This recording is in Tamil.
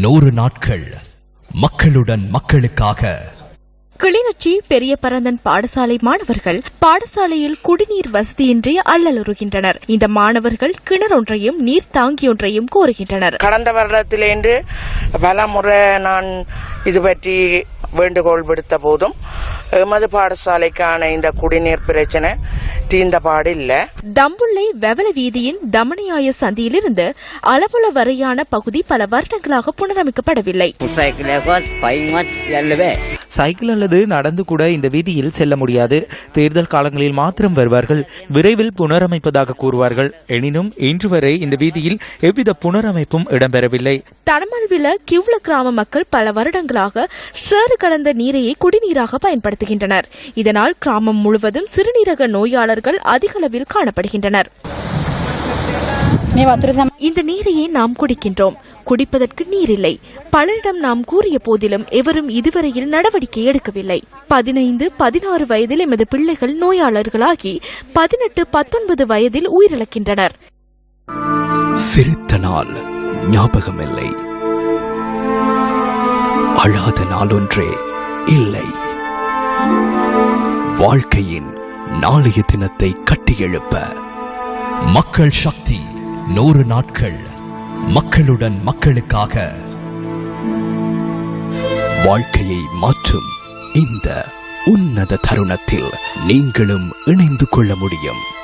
நூறு நாட்கள் மக்களுடன் மக்களுக்காக. கிளிநொச்சி பெரிய பரந்தன் பாடசாலை மாணவர்கள் பாடசாலையில் குடிநீர் வசதியின்றி அல்லலுறுகின்றனர். இந்த மாணவர்கள் கிணறொன்றையும் நீர் தாங்கியொன்றையும் கோருகின்றனர். கடந்த வருடத்திலேன்று பல முறை நான் இது பற்றி வேண்டுகோள் விடுத்த போதும் எமது பாடசாலைக்கான இந்த குடிநீர் பிரச்சனை தீர்ந்தபாடு இல்லை தம்புள்ளை வெவல வீதியின் தமணியாய சந்தியிலிருந்து அளவுல வரையான பகுதி பல வருடங்களாக புனரமைக்கப்படவில்லை. சைக்கிள் அல்லது நடந்து கூட இந்த வீதியில் செல்ல முடியாது. தேர்தல் காலங்களில் மாத்திரம் வருவார்கள். விரைவில் புனரமைப்பதாக கூறுவார்கள். எனினும் இன்று வரை இந்த வீதியில் எவ்வித புனரமைப்பும் இடம்பெறவில்லை. தடமல்வில கிவ்ல கிராம மக்கள் பல வருடங்களாக சேறு கலந்த நீரையை குடிநீராக பயன்படுத்துகின்றனர். இதனால் கிராமம் முழுவதும் சிறுநீரக நோயாளர்கள் அதிகளவில் காணப்படுகின்றனர். இந்த நீரையே நாம் குடிக்கின்றோம். குடிப்பதற்கு நீர் இல்லை பலரிடம் நாம் கூறிய போதிலும் எவரும் இதுவரையில் நடவடிக்கை எடுக்கவில்லை. பதினைந்து பதினாறு வயதில் எமது பிள்ளைகள் நோயாளர்களாகி பதினெட்டு பத்தொன்பது வயதில் உயிரிழக்கின்றனர். சிரித்த நாள் ஞாபகமில்லை. அழாத நாளொன்றே இல்லை. வாழ்க்கையின் நாளைய தினத்தை கட்டியெழுப்ப மக்கள் சக்தி நூறு நாட்கள் மக்களுடன் மக்களுக்காக. வாழ்க்கையை மாற்றும் இந்த உன்னத தருணத்தில் நீங்களும் இணைந்து கொள்ள முடியும்.